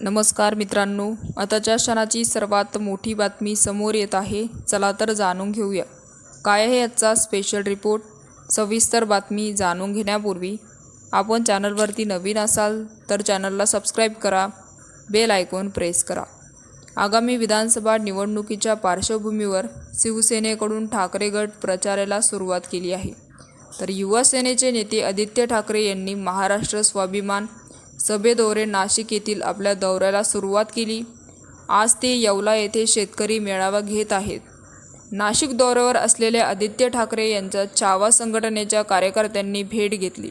नमस्कार मित्रांनो आताच्या क्षणाची सर्वात मोठी बातमी समोर येत आहे. चला तर जाणून घेऊया. काय आहे याचा स्पेशल रिपोर्ट सविस्तर बातमी जाणून घेण्यापूर्वी आपण चॅनलवरती नवीन असाल तर चॅनलला सबस्क्राईब करा. बेल आयकॉन प्रेस करा. आगामी विधानसभा निवडणुकीच्या पार्श्वभूमीवर शिवसेनेकडून ठाकरे गट प्रचाराला सुरुवात केली आहे. तर युवा सेनेचे नेते आदित्य ठाकरे यांनी महाराष्ट्र स्वाभिमान सभेद्वारे नाशिक येथील आपल्या दौऱ्याला सुरुवात केली. आज ते येवला येथे शेतकरी मेळावा घेत आहेत. नाशिक दौऱ्यावर असलेल्या आदित्य ठाकरे यांच्या छावा संघटनेच्या कार्यकर्त्यांनी भेट घेतली.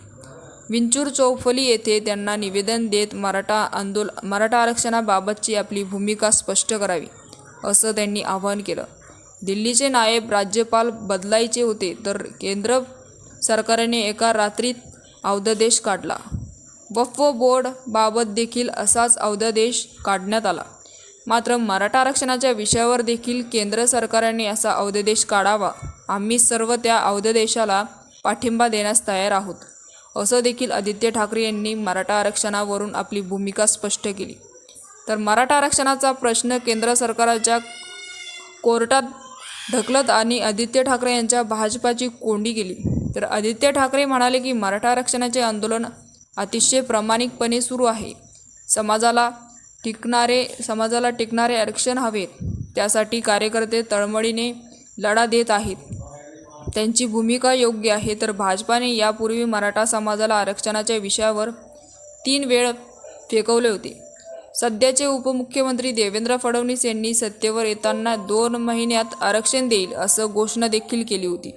विंचूर चौफली येथे त्यांना निवेदन देत मराठा आंदोल मराठा आरक्षणाबाबतची आपली भूमिका स्पष्ट करावी असं त्यांनी आवाहन केलं. दिल्लीचे नायब राज्यपाल बदलायचे होते तर केंद्र सरकारने एका रात्रीत अवधदेश काढला. वक्फ बोर्ड बाबत देखील असाच अवधदेश काढण्यात आला. मात्र मराठा आरक्षणाच्या विषयावर देखील केंद्र सरकारने असा अवधदेश काढावा. आम्ही सर्व त्या अवधदेशाला पाठिंबा देण्यास तयार आहोत. असं देखील आदित्य ठाकरे यांनी मराठा आरक्षणावरून आपली भूमिका स्पष्ट केली. तर मराठा आरक्षणाचा प्रश्न केंद्र सरकारच्या कोर्टात ढकलत आणि आदित्य ठाकरे यांच्या भाजपाची कोंडी केली. तर आदित्य ठाकरे म्हणाले की मराठा आरक्षणाचे आंदोलन अतिशय प्रामाणिकपणे सुरू आहे. समाजाला टिकणारे समाजाला टिकणारे आरक्षण हवेत. त्यासाठी कार्यकर्ते तळमळीने लढा देत आहेत. त्यांची भूमिका योग्य आहे तर भाजपाने यापूर्वी मराठा समाजाला आरक्षणाच्या विषयावर तीन वेळ फेकवले होते. सध्याचे उपमुख्यमंत्री देवेंद्र फडणवीस यांनी सत्तेवर येताना दोन महिन्यात आरक्षण देईल असं घोषणा देखील केली होती.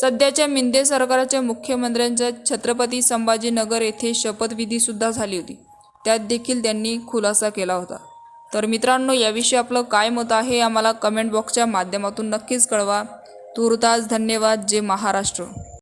सध्याच्या मिंदे सरकारच्या मुख्यमंत्र्यांच्या छत्रपती संभाजीनगर येथे शपथविधीसुद्धा झाली होती. त्यात देखील त्यांनी खुलासा केला होता. तर मित्रांनो याविषयी आपलं काय मत आहे आम्हाला कमेंट बॉक्सच्या माध्यमातून नक्कीच कळवा. तुर्तास धन्यवाद जे महाराष्ट्र.